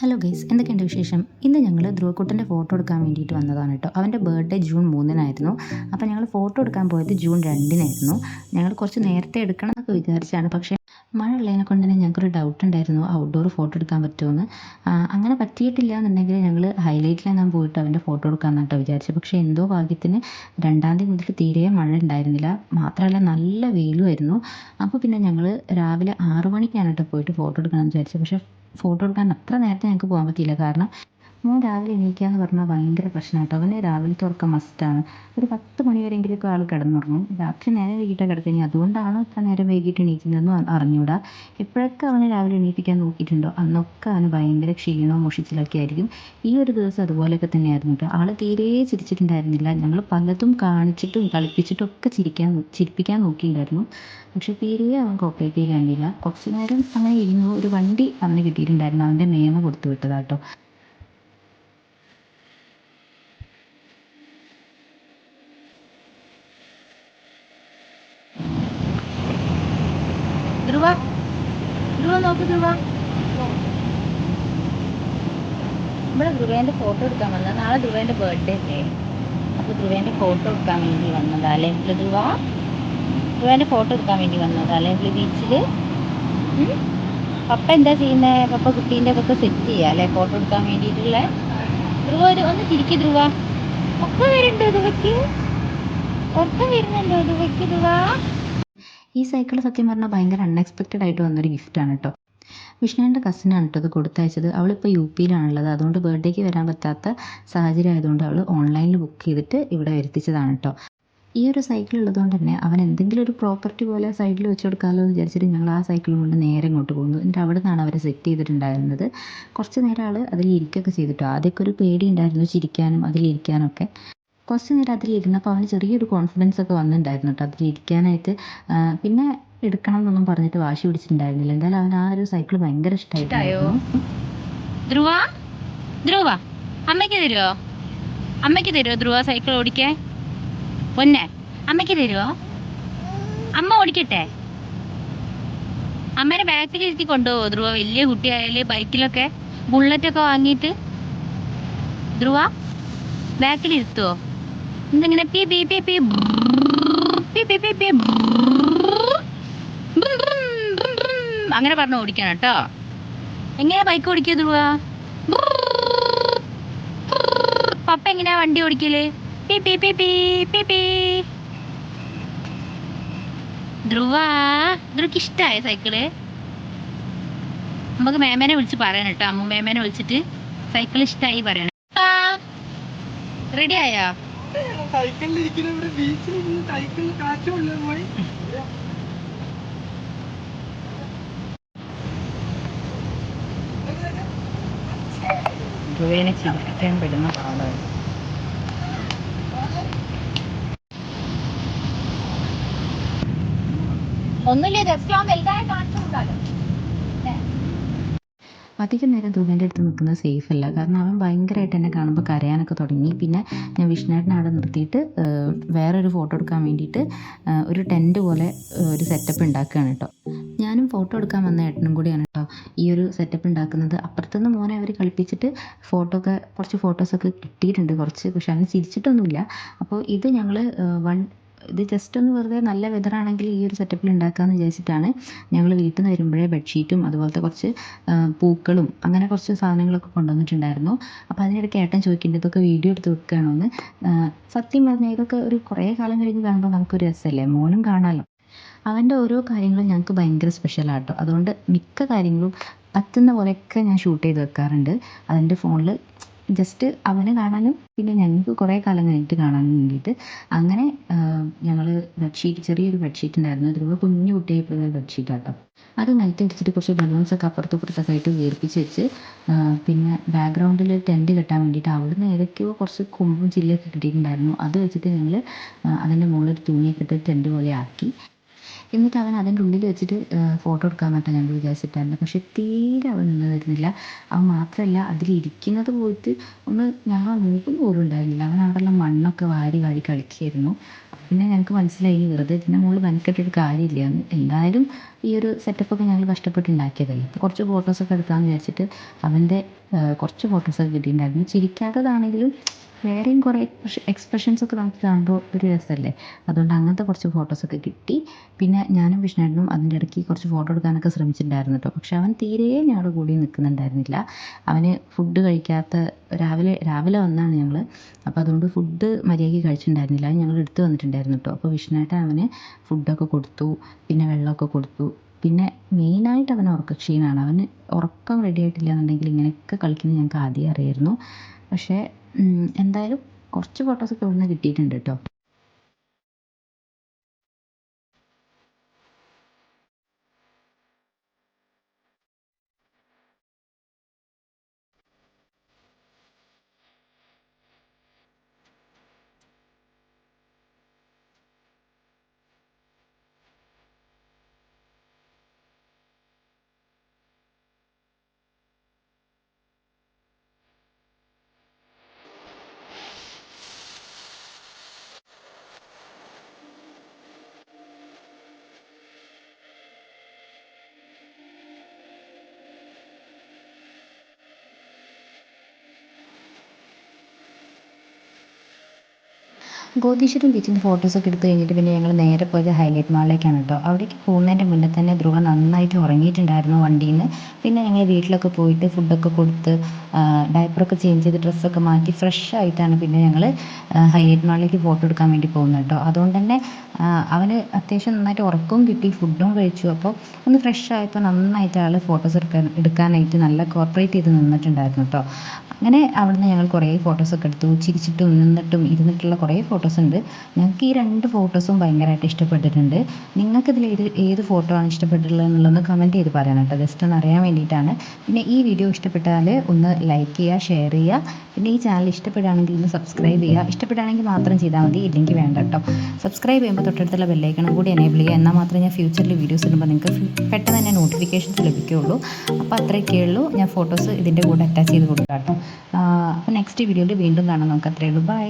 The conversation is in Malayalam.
ഹലോ ഗൈസ് എന്തൊക്കെയുണ്ട് വിശേഷം? ഇന്ന് ഞങ്ങൾ ധ്രുവക്കുട്ടന്റെ ഫോട്ടോ എടുക്കാൻ വേണ്ടിയിട്ട് വന്നതാണ് കേട്ടോ. അവന്റെ ബർത്ത്ഡേ ജൂൺ മൂന്നിനായിരുന്നു. അപ്പോൾ ഞങ്ങൾ ഫോട്ടോ എടുക്കാൻ പോയത് ജൂൺ രണ്ടിനായിരുന്നു. ഞങ്ങൾ കുറച്ച് നേരത്തെ എടുക്കണം എന്നൊക്കെ വിചാരിച്ചാണ്. പക്ഷേ മഴ ഉള്ളതിനെ കൊണ്ട് തന്നെ ഞങ്ങൾക്കൊരു ഡൗട്ട് ഉണ്ടായിരുന്നു. ഔട്ട്ഡോർ ഫോട്ടോ എടുക്കാൻ പറ്റുമെന്ന്. അങ്ങനെ പറ്റിയിട്ടില്ല എന്നുണ്ടെങ്കിൽ ഞങ്ങൾ ഹൈലൈറ്റിലെങ്ങാൻ പോയിട്ട് അവന്റെ ഫോട്ടോ എടുക്കാമെന്ന് കേട്ടോ വിചാരിച്ചത് പക്ഷേ എന്തോ ഭാഗ്യത്തിന് രണ്ടാം തീയതി മുതൽ തീരെ മഴ ഉണ്ടായിരുന്നില്ല. മാത്രമല്ല നല്ല വെയിലുമായിരുന്നു അപ്പോൾ പിന്നെ ഞങ്ങൾ രാവിലെ ആറു മണിക്കാണ് കേട്ടോ പോയിട്ട് ഫോട്ടോ എടുക്കണമെന്ന് വിചാരിച്ചത്. പക്ഷേ ഫോട്ടോ എടുക്കാൻ അത്ര നേരത്തെ ഞങ്ങൾക്ക് പോകാൻ പറ്റിയില്ല. കാരണം മോൻ രാവിലെ എണീക്കുക എന്ന് പറഞ്ഞാൽ ഭയങ്കര പ്രശ്നമാണ് കേട്ടോ അവന് രാവിലത്തെ ഉറക്കം മസ്റ്റാണ് ഒരു പത്ത് മണി വരെയെങ്കിലൊക്കെ ആൾ കിടന്നുറങ്ങും. രാത്രി നേരം വൈകിട്ടാണ് കിടക്കുന്നത് അതുകൊണ്ടാണ് ഇത്ര നേരം വൈകിട്ട് എണീക്കുന്നതെന്ന് അറിഞ്ഞൂടാ. എപ്പോഴൊക്കെ അവനെ രാവിലെ എണീപ്പിക്കാൻ നോക്കിയിട്ടുണ്ടോ? അന്നൊക്കെ അവന് ഭയങ്കര ക്ഷീണവും മുഷിച്ചിലൊക്കെ ആയിരിക്കും. ഈ ഒരു ദിവസം അതുപോലെയൊക്കെ തന്നെയായിരുന്നു കേട്ടോ ആൾ തീരെ ചിരിച്ചിട്ടുണ്ടായിരുന്നില്ല. ഞങ്ങൾ പലതും കാണിച്ചിട്ടും കളിപ്പിച്ചിട്ടും ഒക്കെ ചിരിക്കാൻ ചിരിപ്പിക്കാൻ നോക്കിയിട്ടുണ്ടായിരുന്നു. പക്ഷെ തീരെ അവൻ കോപ്പറേറ്റ് ചെയ്യാൻ കണ്ടില്ല കുറച്ച് നേരം അങ്ങനെ ഇരുന്നു. ഒരു വണ്ടി അവന് കിട്ടിയിട്ടുണ്ടായിരുന്നു. അവന്റെ മേമ കൊടുത്തു വിട്ടതാട്ടോ ധ്രുവ ധ്രുവ നോക്ക് ധ്രുവ ഇവിടെ ധ്രുവേന്റെ ഫോട്ടോ എടുക്കാൻ വന്ന നാളെ ധ്രുവേന്റെ ബർത്ത്ഡേ അല്ലേ? അപ്പോൾ ധ്രുവേന്റെ ഫോട്ടോ എടുക്കാൻ വേണ്ടി വന്നതാ അല്ലേ? ധ്രുവ? ധ്രുവേന്റെ ഫോട്ടോ എടുക്കാൻ വേണ്ടി വന്നതാ അല്ലേ? ബീച്ചിൽ പപ്പ എന്താ ചെയ്യുന്നത് പപ്പ കുട്ടീന്റെ ഒക്കെ സെറ്റ് ചെയ്യുക അല്ലേ? ഫോട്ടോ എടുക്കാൻ വേണ്ടിയിട്ടുള്ള. ധ്രുവ ഒരു ഒന്ന് ചിരിക്കും ധ്രുവ. ഒക്കെ വരുന്നുണ്ടോ ധ്രുവയ്ക്ക്? ഉറക്കം വരുന്നുണ്ടോ ധ്രുവയ്ക്ക് ധ്രുവ? ഈ സൈക്കിൾ സത്യം പറഞ്ഞാൽ ഭയങ്കര അൺഎക്സ്പെക്റ്റഡ് ആയിട്ട് വന്നൊരു ഗിഫ്റ്റാണ് കേട്ടോ വിഷ്ണുവിന്റെ കസിനാണ് കേട്ടോ ഇത് കൊടുത്തയച്ചത്. അവളിപ്പോൾ യു പിയിലാണുള്ളത്. അതുകൊണ്ട് ബർത്ത്ഡേക്ക് വരാൻ പറ്റാത്ത സാഹചര്യം ആയതുകൊണ്ട് അവൾ ഓൺലൈനിൽ ബുക്ക് ചെയ്തിട്ട് ഇവിടെ വരുത്തിച്ചതാണ് കേട്ടോ ഈ ഒരു സൈക്കിൾ ഉള്ളതുകൊണ്ട് തന്നെ അവൻ എന്തെങ്കിലും ഒരു പ്രോപ്പർട്ടി പോലെ സൈഡിൽ വെച്ച് കൊടുക്കാമല്ലോ എന്ന് വിചാരിച്ചിട്ട് ഞങ്ങൾ ആ സൈക്കിൾ കൊണ്ട് നേരെ ഇങ്ങോട്ട് പോകുന്നു. എന്നിട്ട് അവിടെ നിന്നാണ് അവരെ സെറ്റ് ചെയ്തിട്ടുണ്ടായിരുന്നത്. കുറച്ച് നേരം ആൾ അതിൽ ഇരിക്കുകയൊക്കെ ചെയ്തിട്ടോ. ആദ്യമൊക്കെ ഒരു പേടി ഉണ്ടായിരുന്നു ചിരിക്കാനും അതിലിരിക്കാനും ഒക്കെ കുറച്ച് നേരം അതിലിരുന്നപ്പോൾ അവന് ചെറിയൊരു കോൺഫിഡൻസ് ഒക്കെ വന്നിട്ടുണ്ടായിരുന്നു കേട്ടോ. അതിലിരിക്കാനായിട്ട് ഇരിക്കാനായിട്ട് പിന്നെ എടുക്കണം എന്നൊന്നും പറഞ്ഞിട്ട് വാശി പിടിച്ചിട്ടുണ്ടായിരുന്നില്ല. എന്തായാലും അവൻ ആ ഒരു സൈക്കിൾ ഭയങ്കര ഇഷ്ടമായിട്ടായിരുന്നു ധ്രുവ? ധ്രുവ അമ്മയ്ക്ക് തരുമോ അമ്മയ്ക്ക് തരുമോ ധ്രുവ സൈക്കിൾ ഓടിക്കാൻ? പൊന്നെ അമ്മയ്ക്ക് തരുമോ അമ്മ ഓടിക്കട്ടെ? അമ്മേനെ ബാക്കിൽ ഇരുത്തി കൊണ്ടുപോകോ ധ്രുവ? വലിയ കുട്ടിയായാൽ ബൈക്കിലൊക്കെ ബുള്ളറ്റൊക്കെ വാങ്ങിയിട്ട്. ധ്രുവ ബാക്കിൽ ഇരുത്തുവോ? എന്തെങ്ങനെ പി പി പി പി പി പി പി പി അങ്ങനെ പറഞ്ഞു ഓടിക്കണം കേട്ടോ എങ്ങനെ ബൈക്ക് ഓടിക്കുക ധ്രുവ പപ്പ എങ്ങനെയാ വണ്ടി ഓടിക്കൽ പി പി പി പി പി പി ധ്രുവ ധ്രുവക്ക് ഇഷ്ടമായ സൈക്കിൾ നമുക്ക് മേമേനെ വിളിച്ച് പറയണം കേട്ടോ അമ്മ മേമേനെ വിളിച്ചിട്ട് സൈക്കിൾ ഇഷ്ടമായി പറയണം റെഡി ആയോ സൈക്കിളിലിരിക്കുന്ന ഇവിടെ ബീച്ചിൽ സൈക്കിളിൽ കാറ്റുള്ള പോയി. ധ്രുവേനെ ചിരിക്കാൻ പെടുന്ന പാടാണ്. ഒന്നുമില്ല ജസ്റ്റ് ആ വലുതായി കാണിച്ചു കൊടുക്കാലോ അധികം നേരം ധ്രുവേന്റെ അടുത്ത് നിൽക്കുന്നത് സേഫ് അല്ല. കാരണം അവൻ ഭയങ്കരമായിട്ട് എന്നെ കാണുമ്പോൾ കരയാനൊക്കെ തുടങ്ങി. പിന്നെ ഞാൻ വിഷ്ണുവേട്ടനെ അവിടെ നിർത്തിയിട്ട് വേറൊരു ഫോട്ടോ എടുക്കാൻ വേണ്ടിയിട്ട് ഒരു ടെന്റ് പോലെ ഒരു സെറ്റപ്പ് ഉണ്ടാക്കുകയാണ് കേട്ടോ. ഞാനും ഫോട്ടോ എടുക്കാൻ വന്ന ഏട്ടനും കൂടിയാണ് കേട്ടോ ഈ ഒരു സെറ്റപ്പ് ഉണ്ടാക്കുന്നത്. അപ്പുറത്തുനിന്ന് മോനെ അവർ കളിപ്പിച്ചിട്ട് ഫോട്ടോ ഒക്കെ കുറച്ച് ഫോട്ടോസൊക്കെ കിട്ടിയിട്ടുണ്ട് കുറച്ച്. പക്ഷെ അവൻ ചിരിച്ചിട്ടൊന്നുമില്ല. അപ്പോൾ ഇത് ഞങ്ങൾ വൺ ഇത് ജസ്റ്റ് ഒന്ന് വെറുതെ നല്ല വെതറാണെങ്കിൽ ഈ ഒരു സെറ്റപ്പിൽ ഉണ്ടാക്കാമെന്ന് വിചാരിച്ചിട്ടാണ് ഞങ്ങൾ വീട്ടിൽ നിന്ന് വരുമ്പോഴേ ബെഡ്ഷീറ്റും അതുപോലത്തെ കുറച്ച് പൂക്കളും അങ്ങനെ കുറച്ച് സാധനങ്ങളൊക്കെ കൊണ്ടുവന്നിട്ടുണ്ടായിരുന്നു. അപ്പോൾ അതിനിടയ്ക്ക് ഏട്ടൻ ചോദിക്കേണ്ടത് ഇതൊക്കെ വീഡിയോ എടുത്ത് വെക്കുകയാണോ എന്ന് സത്യം പറഞ്ഞാൽ ഇതൊക്കെ ഒരു കുറേ കാലം കഴിഞ്ഞ് കാണുമ്പോൾ നമുക്കൊരു രസമല്ലേ മോനും കാണാമല്ലോ അവന്റെ ഓരോ കാര്യങ്ങളും ഞങ്ങൾക്ക് ഭയങ്കര സ്പെഷ്യലാട്ടോ അതുകൊണ്ട് മിക്ക കാര്യങ്ങളും പറ്റുന്ന പോലെയൊക്കെ ഞാൻ ഷൂട്ട് ചെയ്ത് വെക്കാറുണ്ട്. അതെന്റെ ഫോണിൽ ജസ്റ്റ് അവനെ കാണാനും പിന്നെ ഞങ്ങൾക്ക് കുറേ കാലം കഴിഞ്ഞിട്ട് കാണാനും വേണ്ടിയിട്ട്. അങ്ങനെ ഞങ്ങൾ ബെഡ്ഷീറ്റ് ചെറിയൊരു ബെഡ്ഷീറ്റ് ഉണ്ടായിരുന്നു. ധ്രുവ കുഞ്ഞു കുട്ടിയായിട്ടുള്ള ബെഡ്ഷീറ്റ് കേട്ടോ അത് നൈറ്റ് അടിച്ചിട്ട് കുറച്ച് ബലൂൺസൊക്കെ അപ്പുറത്തും ഇപ്പുറത്തൊക്കെ ആയിട്ട് വീർപ്പിച്ച് വെച്ച് പിന്നെ ബാക്ക്ഗ്രൗണ്ടിൽ ടെന്റ് കെട്ടാൻ വേണ്ടിയിട്ട് അവിടുന്ന് ഏതൊക്കെയോ കുറച്ച് കൊമ്പും ചില്ലൊക്കെ കിട്ടിയിട്ടുണ്ടായിരുന്നു. അത് വെച്ചിട്ട് ഞങ്ങൾ അതിന്റെ മുകളിൽ തുണിയൊക്കെ ഇട്ട് ടെന്റ് പോലെ ആക്കി. എന്നിട്ട് അവൻ അതിന്റെ ഉള്ളിൽ വെച്ചിട്ട് ഫോട്ടോ എടുക്കാൻ പറ്റാൻ ഞങ്ങൾ വിചാരിച്ചിട്ടായിരുന്നു. പക്ഷെ തീരെ അവൻ നിന്ന് തരുന്നില്ല അവൻ മാത്രമല്ല അതിലിരിക്കുന്നത് പോയിട്ട് ഒന്ന് ഞങ്ങൾ നോക്കുന്ന പോലും ഉണ്ടായിരുന്നില്ല. അവൻ അവിടെയുള്ള മണ്ണൊക്കെ വാരി വാരി കളിക്കുകയായിരുന്നു. പിന്നെ ഞങ്ങൾക്ക് മനസ്സിലായി വെറുതെ ഇതിന്റെ മുകളിൽ മെനക്കെട്ടിട്ട് കാര്യമില്ല. എന്തായാലും ഈ ഒരു സെറ്റപ്പൊക്കെ ഞങ്ങൾ കഷ്ടപ്പെട്ട് ഉണ്ടാക്കിയതല്ലേ അപ്പോൾ കുറച്ച് ഫോട്ടോസൊക്കെ എടുക്കാമെന്ന് വിചാരിച്ചിട്ട് അവന്റെ കുറച്ച് ഫോട്ടോസൊക്കെ കിട്ടിയിട്ടുണ്ടായിരുന്നു. ചിരിക്കാത്തതാണെങ്കിലും വേറെയും കുറേ എക്സ്പ്രഷൻസ് ഒക്കെ നമുക്ക് കാണുമ്പോൾ ഒരു രസമല്ലേ? അതുകൊണ്ട് അങ്ങനത്തെ കുറച്ച് ഫോട്ടോസൊക്കെ കിട്ടി. പിന്നെ ഞാനും വിഷ്ണുവേട്ടനും അതിന്റെ ഇടയ്ക്ക് കുറച്ച് ഫോട്ടോ എടുക്കാനൊക്കെ ശ്രമിച്ചിട്ടുണ്ടായിരുന്നു കേട്ടോ. പക്ഷെ അവൻ തീരെ ഞങ്ങളുടെ കൂടി നിൽക്കുന്നുണ്ടായിരുന്നില്ല. അവന് ഫുഡ് കഴിക്കാത്ത രാവിലെ രാവിലെ വന്നാണ് ഞങ്ങൾ. അപ്പോൾ അതുകൊണ്ട് ഫുഡ് മര്യാദയ്ക്ക് കഴിച്ചിട്ടുണ്ടായിരുന്നില്ല. ഞങ്ങൾ എടുത്ത് വന്നിട്ടുണ്ടായിരുന്നു കേട്ടോ. അപ്പോൾ വിഷ്ണുവേട്ടൻ അവന് ഫുഡൊക്കെ കൊടുത്തു. പിന്നെ വെള്ളമൊക്കെ കൊടുത്തു. പിന്നെ മെയിനായിട്ട് അവന് ഉറക്കക്ഷീണമാണ് അവന് ഉറക്കം റെഡി ആയിട്ടില്ല എന്നുണ്ടെങ്കിൽ ഇങ്ങനെയൊക്കെ കളിക്കുന്നത് ഞങ്ങൾക്ക് ആദ്യം അറിയായിരുന്നു. പക്ഷേ എന്തായാലും കുറച്ച് ഫോട്ടോസൊക്കെ ഇവിടുന്ന് കിട്ടിയിട്ടുണ്ട് കേട്ടോ. ഗോതീശ്വരം ബീച്ചിന്റെ ഫോട്ടോസൊക്കെ എടുത്തു കഴിഞ്ഞിട്ട് പിന്നെ ഞങ്ങൾ നേരെ പോയത് ഹൈലൈറ്റ് മാളിലേക്കാണ് കേട്ടോ അവിടേക്ക് പോകുന്നതിന്റെ മുന്നേ തന്നെ ധ്രുവ നന്നായിട്ട് ഉറങ്ങിയിട്ടുണ്ടായിരുന്നു വണ്ടിയിൽ നിന്ന് പിന്നെ ഞങ്ങൾ വീട്ടിലൊക്കെ പോയിട്ട് ഫുഡൊക്കെ കൊടുത്ത് ഡയപ്പറൊക്കെ ചേഞ്ച് ചെയ്ത് ഡ്രസ്സൊക്കെ മാറ്റി ഫ്രഷ് ആയിട്ടാണ് പിന്നെ ഞങ്ങൾ ഹൈലൈറ്റ് മാളിലേക്ക് ഫോട്ടോ എടുക്കാൻ വേണ്ടി പോകുന്നത് കേട്ടോ അതുകൊണ്ട് തന്നെ അവന് അത്യാവശ്യം നന്നായിട്ട് ഉറക്കവും കിട്ടി ഫുഡും കഴിച്ചു. അപ്പോൾ ഒന്ന് ഫ്രഷ് ആയപ്പോൾ നന്നായിട്ട് ആൾ ഫോട്ടോസ് എടുക്കാൻ എടുക്കാനായിട്ട് നല്ല കോപ്പറേറ്റ് ചെയ്ത് നിന്നിട്ടുണ്ടായിരുന്നു കേട്ടോ അങ്ങനെ അവിടുന്ന് ഞങ്ങൾ കുറേ ഫോട്ടോസൊക്കെ എടുത്തു. ചിരിച്ചിട്ടും നിന്നിട്ടും ഇരുന്നിട്ടുള്ള കുറേ ഫോട്ടോസ് ഉണ്ട്. ഞങ്ങൾക്ക് ഈ രണ്ട് ഫോട്ടോസും ഭയങ്കരമായിട്ട് ഇഷ്ടപ്പെട്ടിട്ടുണ്ട്. നിങ്ങൾക്കിതിൽ ഏത് ഏത് ഫോട്ടോ ആണ് ഇഷ്ടപ്പെട്ടിട്ടുള്ളത് എന്നുള്ളതൊന്ന് കമന്റ് ചെയ്ത് പറയണം കേട്ടോ ജസ്റ്റ് ഒന്ന് അറിയാൻ വേണ്ടിയിട്ടാണ്. പിന്നെ ഈ വീഡിയോ ഇഷ്ടപ്പെട്ടാൽ ഒന്ന് ലൈക്ക് ചെയ്യുക ഷെയർ ചെയ്യുക. പിന്നെ ഈ ചാനൽ ഇഷ്ടപ്പെടുകയാണെങ്കിൽ ഒന്ന് സബ്സ്ക്രൈബ് ചെയ്യുക. ഇഷ്ടപ്പെടുകയാണെങ്കിൽ മാത്രം ചെയ്താൽ മതി. ഇല്ലെങ്കിൽ വേണ്ട കേട്ടോ സബ്സ്ക്രൈബ് ചെയ്യുമ്പോൾ തൊട്ടടുത്തുള്ള ബെല്ലൈക്കണം കൂടി എനേബിൾ ചെയ്യുക. എന്നാൽ മാത്രമേ ഞാൻ ഫ്യൂച്ചറിൽ വീഡിയോസ് ഇടുമ്പോൾ നിങ്ങൾക്ക് പെട്ടെന്ന് തന്നെ നോട്ടിഫിക്കേഷൻസ് ലഭിക്കുകയുള്ളൂ. അപ്പോൾ അത്രയൊക്കെ ഉള്ളൂ. ഞാൻ ഫോട്ടോസ് ഇതിന്റെ കൂടെ അറ്റാച്ച് ചെയ്ത് കൊടുക്കാം കേട്ടോ അപ്പോൾ നെക്സ്റ്റ് വീഡിയോയിൽ വീണ്ടും കാണാം. നമുക്ക് അത്രയേ ഉള്ളൂ. ബൈ